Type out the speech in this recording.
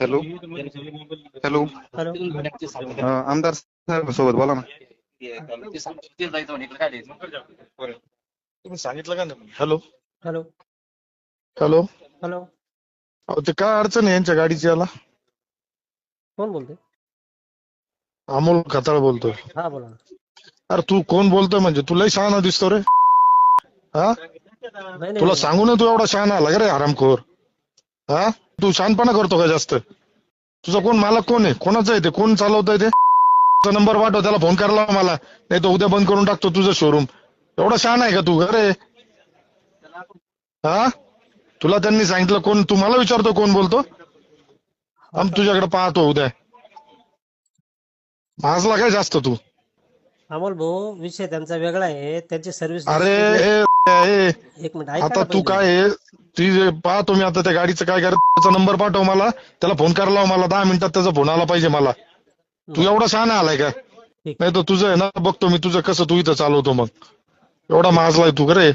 Hello. Hello. आमदार साहेब सोबत बोला ना. तुम्ही सांगितलं का नाही? हॅलो. हॅलो. हॅलो. हॅलो. अहो ते काय अडचण आहे यांच्या गाडीची याला? कोण बोलतोय? अमोल खताळ बोलतोय. हा बोला ना. अरे तू कोण बोलतोय म्हणजे? तुलाही शहाणा दिसतो रे. हा? तुला सांगू ना तू एवढा शहाणा आला का रे हरामखोर हा? तू शहाणपणा करतो का जास्त? तुझा कोण मालक कोण आहे? कोणाचं आहे ते? कोण चालवतंय ते? नंबर पाठव त्याला फोन करायला मला. नाही तर उद्या बंद करून टाकतो तुझं शोरूम एवढा शहाणा आहे का तू? अरे. हा? तुला त्यांनी सांगितलं कोण? तू मला विचारतो कोण बोलतो? आम तुझ्याकडे पाहतो उद्या. माजला काय जास्त तू? अमोल भाऊ विषय त्यांचा वेगळा आहे. त्यांची सर्व्हिस अरे एक मिनिट ऐका आता तू. काय आहे ती जे पाहतो मी आता त्या गाडीचं काय कर त्याचा नंबर पाठव मला त्याला फोन करायला लाव मला दहा मिनिटात त्याचा फोन आला पाहिजे मला. तू एवढा शहाणा आलाय का. नाही तर तुझं आहे ना बघतो मी तुझं कसं तू इथं चालवतो मग. एवढा माजलाय तू का रे